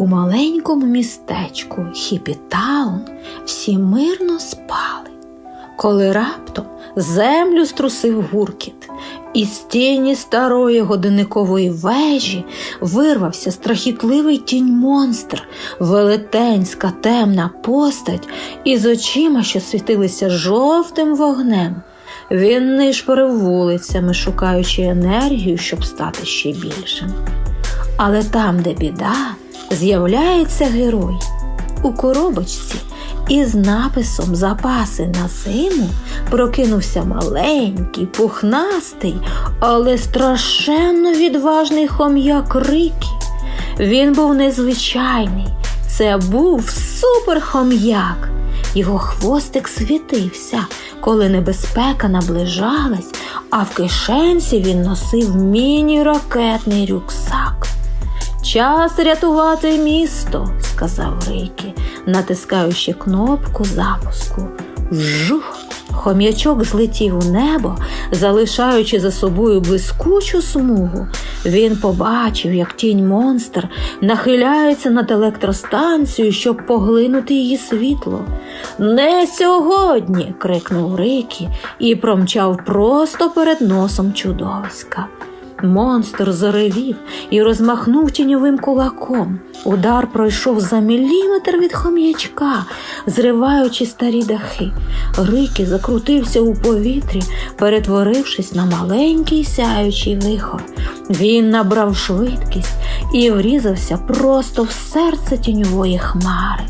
У маленькому містечку Хіпітаун всі мирно спали, коли раптом землю струсив гуркіт, і з тіні старої годинникової вежі вирвався страхітливий тінь монстр, велетенська темна постать із очима, що світилися жовтим вогнем. Він нишпорив вулицями, шукаючи енергію, щоб стати ще більшим. Але там, де біда, з'являється герой. У коробочці із написом Запаси на зиму прокинувся маленький, пухнастий, але страшенно відважний хом'як Рикі. Він був незвичайний. Це був суперхом'як. Його хвостик світився, коли небезпека наближалась, а в кишенці він носив міні-ракетний рюкзак. Час рятувати місто, сказав Рейкі, натискаючи кнопку запуску. Вжух! Хом'ячок злетів у небо, залишаючи за собою блискучу смугу. Він побачив, як тінь монстр нахиляється над електростанцією, щоб поглинути її світло. Не сьогодні. крикнув Рикі і промчав просто перед носом чудовиська. Монстр заревів і розмахнув тіньовим кулаком. Удар пройшов за міліметр від хом'ячка, зриваючи старі дахи. Рики закрутився у повітрі, перетворившись на маленький сяючий вихор. Він набрав швидкість і врізався просто в серце тіньової хмари.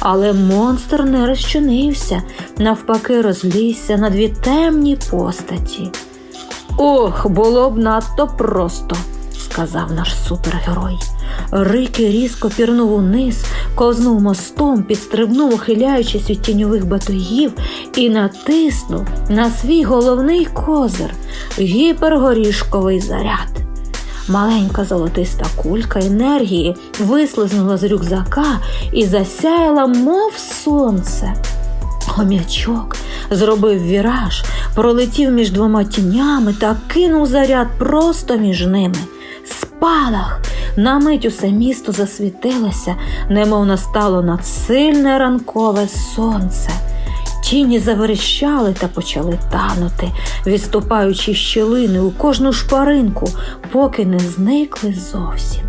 Але монстр не розчинився, навпаки, розлізся на дві темні постаті. Ох, було б надто просто, сказав наш супергерой. Рики різко пірнув униз, ковзнув мостом, підстрибнув, ухиляючись від тіньових батогів, і натиснув на свій головний козир гіпергорішковий заряд. Маленька золотиста кулька енергії вислизнула з рюкзака і засяяла, мов сонце. Хом'ячок зробив віраж, пролетів між двома тінями та кинув заряд просто між ними. Спалах! На мить усе місто засвітилося, немов настало надсильне ранкове сонце. Тіні заверещали та почали танути, відступаючи щілини у кожну шпаринку, поки не зникли зовсім.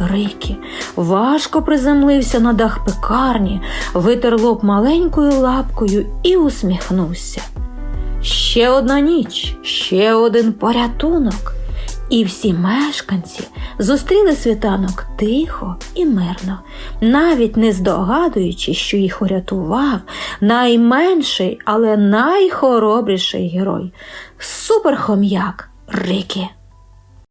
Рики важко приземлився на дах пекарні, витер лоб маленькою лапкою і усміхнувся. Ще одна ніч, ще один порятунок. І всі мешканці зустріли світанок тихо і мирно, навіть не здогадуючи, що їх урятував найменший, але найхоробріший герой суперхом'як Рики.